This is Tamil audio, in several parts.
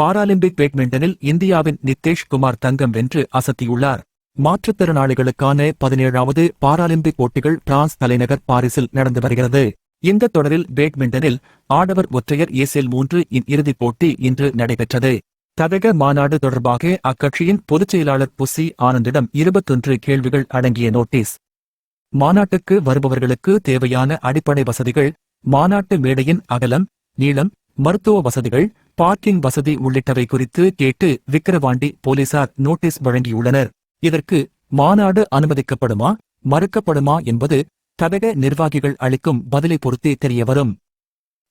பாராலிம்பிக் பேட்மிண்டனில் இந்தியாவின் நித்தேஷ் குமார் தங்கம் வென்று அசத்தியுள்ளார். மாற்றுத்திறனாளிகளுக்கான பதினேழாவது பாராலிம்பிக் போட்டிகள் பிரான்ஸ் தலைநகர் பாரிஸில் நடந்து வருகிறது. இந்த தொடரில் பேட்மிண்டனில் ஆடவர் ஒற்றையர் ஏசில் மூன்று இன் இறுதிப் போட்டி இன்று நடைபெற்றது. ததக மாநாடு தொடர்பாக அக்கட்சியின் பொதுச் செயலாளர் புசி ஆனந்திடம் இருபத்தொன்று கேள்விகள் அடங்கிய நோட்டீஸ். மாநாட்டுக்கு வருபவர்களுக்கு தேவையான அடிப்படை வசதிகள் மாநாட்டு மேடையின் அகலம் நீளம் மருத்துவ வசதிகள் பார்க்கிங் வசதி உள்ளிட்டவை குறித்து கேட்டு விக்கிரவாண்டி போலீசார் நோட்டீஸ் வழங்கியுள்ளனர். இதற்கு மாநாடு அனுமதிக்கப்படுமா மறுக்கப்படுமா என்பது ததக நிர்வாகிகள் அளிக்கும் பதிலை பொறுத்தே தெரியவரும்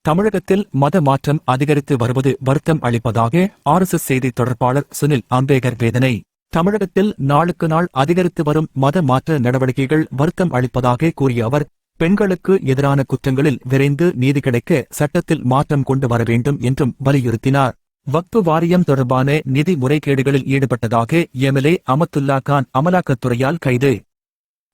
தமிழகத்தில் மத மாற்றம் அதிகரித்து வருவது வருத்தம் அளிப்பதாக ஆர்எஸ்எஸ் செய்தி தொடர்பாளர் சுனில் அம்பேகர் வேதனை. தமிழகத்தில் நாளுக்கு நாள் அதிகரித்து வரும் மத மாற்ற நடவடிக்கைகள் வருத்தம் அளிப்பதாக கூறிய அவர் பெண்களுக்கு எதிரான குற்றங்களில் விரைந்து நீதி கிடைக்க சட்டத்தில் மாற்றம் கொண்டு வர வேண்டும் என்றும் வலியுறுத்தினார். வக்பு வாரியம் தொடர்பான நிதி முறைகேடுகளில் ஈடுபட்டதாக எம்எல்ஏ அமத்துல்லா கான் அமலாக்கத்துறையால் கைது.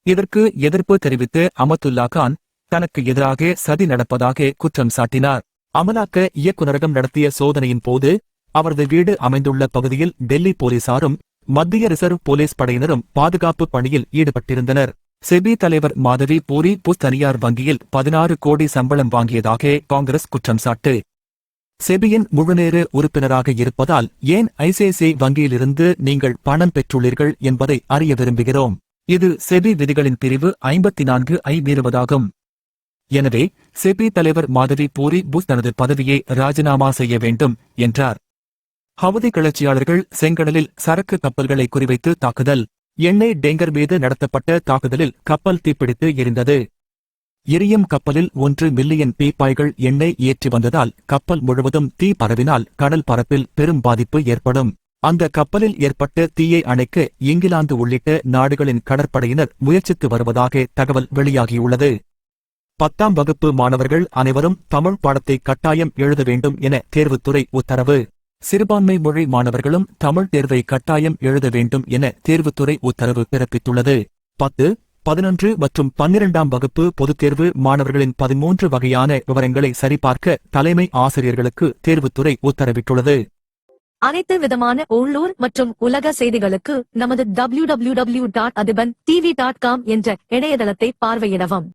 இதற்கு எதிர்ப்பு தெரிவித்து அமத்துல்லா கான் தனக்கு எதிராக சதி நடப்பதாக குற்றம் சாட்டினார். அமலாக்க இயக்குநரகம் நடத்திய சோதனையின் போது அவரது வீடு அமைந்துள்ள பகுதியில் டெல்லி போலீசாரும் மத்திய ரிசர்வ் போலீஸ் படையினரும் பாதுகாப்பு பணியில் ஈடுபட்டிருந்தனர். செபி தலைவர் மாதவி பூரி புஸ் தனியார் வங்கியில் பதினாறு கோடி சம்பளம் வாங்கியதாக காங்கிரஸ் குற்றம் சாட்டு. செபியின் முழுநேர உறுப்பினராக இருப்பதால் ஏன் ஐசிஐசிஐ வங்கியிலிருந்து நீங்கள் பணம் பெற்றுள்ளீர்கள் என்பதை அறிய விரும்புகிறோம். இது செபி விதிகளின் பிரிவு ஐம்பத்தி நான்கு ஐ மீறுவதாகும். எனவே செபி தலைவர் மாதவி பூரி புஷ் தனது பதவியை ராஜினாமா செய்ய வேண்டும் என்றார். ஹவுதி கிளர்ச்சியாளர்கள் செங்கடலில் சரக்கு கப்பல்களை குறிவைத்து தாக்குதல். எண்ணெய் டேங்கர் மீது நடத்தப்பட்ட தாக்குதலில் கப்பல் தீப்பிடித்து எரிந்தது. எரியும் கப்பலில் ஒன்று மில்லியன் பீப்பாய்கள் எண்ணெய் ஏற்றி வந்ததால் கப்பல் முழுவதும் தீ பரவினால் கடல் பரப்பில் பெரும் பாதிப்பு ஏற்படும். அந்த கப்பலில் ஏற்பட்ட தீயை அணைக்க இங்கிலாந்து உள்ளிட்ட நாடுகளின் கடற்படையினர் முயற்சித்து வருவதாக தகவல் வெளியாகியுள்ளது. பத்தாம் வகுப்பு மாணவர்கள் அனைவரும் தமிழ் பாடத்தை கட்டாயம் எழுத வேண்டும் என தேர்வுத்துறை உத்தரவு. சிறுபான்மை மொழி மாணவர்களும் தமிழ் தேர்வை கட்டாயம் எழுத வேண்டும் என தேர்வுத்துறை உத்தரவு பிறப்பித்துள்ளது. பத்து பதினொன்று மற்றும் பன்னிரண்டாம் வகுப்பு பொதுத் தேர்வு மாணவர்களின் பதிமூன்று வகையான விவரங்களை சரிபார்க்க தலைமை ஆசிரியர்களுக்கு தேர்வுத்துறை உத்தரவிட்டுள்ளது. அனைத்து விதமான உள்ளூர் மற்றும் உலக செய்திகளுக்கு நமது W W dot Athiban T V dot com என்ற இணையதளத்தை பார்வையிடவும்.